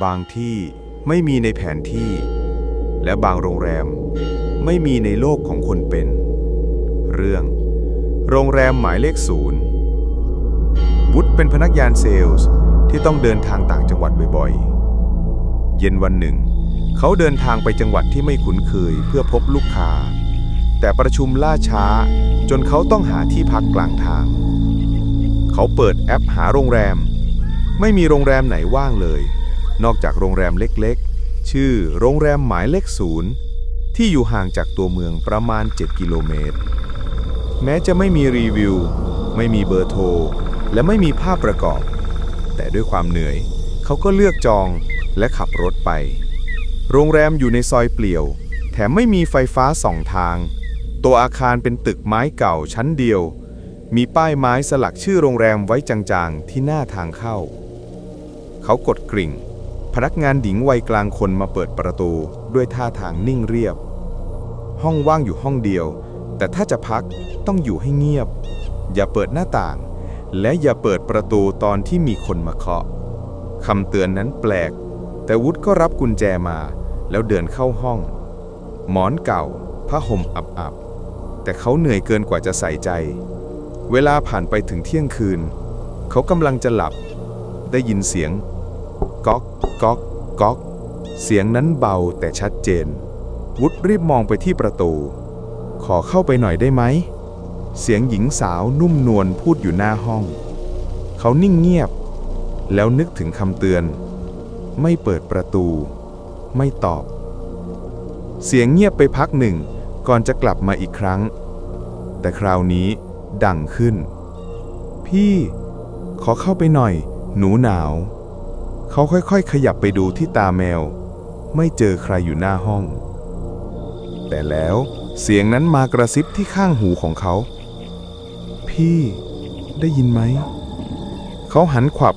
บางที่ไม่มีในแผนที่ และบางโรงแรม ไม่มีในโลกของคนเป็น เรื่อง โรงแรมหมายเลขศูนย์วุฒเป็นพนักงานเซลส์ที่ต้องเดินทางต่างจังหวัดบ่อยๆ เย็นวันหนึ่ง เขาเดินทางไปจังหวัดที่ไม่คุ้นเคยเพื่อพบลูกค้า แต่ประชุมล่าช้าจนเขาต้องหาที่พักกลางทาง เขาเปิดแอปหาโรงแรม ไม่มีโรงแรมไหนว่างเลย นอกจากโรงแรมเล็กๆ ชื่อโรงแรมหมายเลขศูนย์ที่อยู่ห่างจากตัวเมืองประมาณ 7 กิโลเมตร แม้จะไม่มีรีวิว ไม่มีเบอร์โทร และไม่มีภาพประกอบ แต่ด้วยความเหนื่อย เขาก็เลือกจองและขับรถไป โรงแรมอยู่ในซอยเปลี่ยว แถมไม่มีไฟฟ้าสองทาง ตัวอาคารเป็นตึกไม้เก่าชั้นเดียว มีป้ายไม้สลักชื่อโรงแรมไว้จางๆที่หน้าทางเข้า เขากดกริ่ง พนักงานหญิงวัยกลางคนมาเปิดประตูด้วยท่าทางนิ่งเรียบ ห้องว่างอยู่ห้องเดียว แต่ถ้าจะพักต้องอยู่ให้เงียบ อย่าเปิดหน้าต่าง และอย่าเปิดประตูตอนที่มีคนมาเคาะคำเตือนนั้นแปลก แต่วุฒก็รับกุญแจมา แล้วเดินเข้าห้อง หมอนเก่าผ้าห่มอับๆ แต่เขาเหนื่อยเกินกว่าจะใส่ใจ เวลาผ่านไปถึงเที่ยงคืน เขากำลังจะหลับ ได้ยินเสียงก๊อก ก๊อกก๊อก เสียงนั้นเบาแต่ชัดเจน วุฒรีบมองไปที่ประตู ขอเข้าไปหน่อยได้ไหม เสียงหญิงสาวนุ่มนวลพูดอยู่หน้าห้อง เขานิ่งเงียบ แล้วนึกถึงคำเตือน ไม่เปิดประตู ไม่ตอบ เสียงเงียบไปพักหนึ่ง ก่อนจะกลับมาอีกครั้ง แต่คราวนี้ดังขึ้น พี่ ขอเข้าไปหน่อย หนูหนาว เขาค่อยๆ ขยับไปดูที่ตาแมว ไม่เจอใครอยู่หน้าห้อง แต่แล้วเสียงนั้นมากระซิบที่ข้างหูของเขา พี่ได้ยินไหม เขาหันขวับ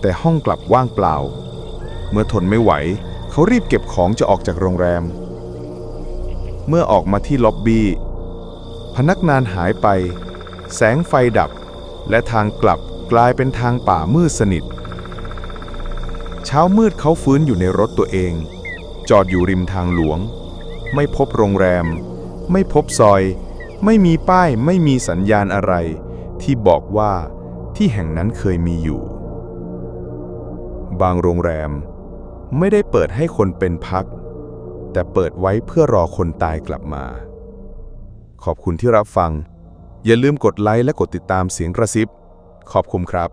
แต่ห้องกลับว่างเปล่า เมื่อทนไม่ไหว เขารีบเก็บของจะออกจากโรงแรม เมื่อออกมาที่ล็อบบี้ พนักงานหายไป แสงไฟดับ และทางกลับกลายเป็นทางป่ามืดสนิท เช้ามืดเขาฟื้นอยู่ในรถตัวเอง จอดอยู่ริมทางหลวง ไม่พบโรงแรม ไม่พบซอย ไม่มีป้ายไม่มีสัญญาณอะไร ที่บอกว่าที่แห่งนั้นเคยมีอยู่ บางโรงแรม ไม่ได้เปิดให้คนเป็นพัก แต่เปิดไว้เพื่อรอคนตายกลับมา ขอบคุณที่รับฟัง อย่าลืมกดไลค์และกดติดตามเสียงกระซิบ ขอบคุณครับ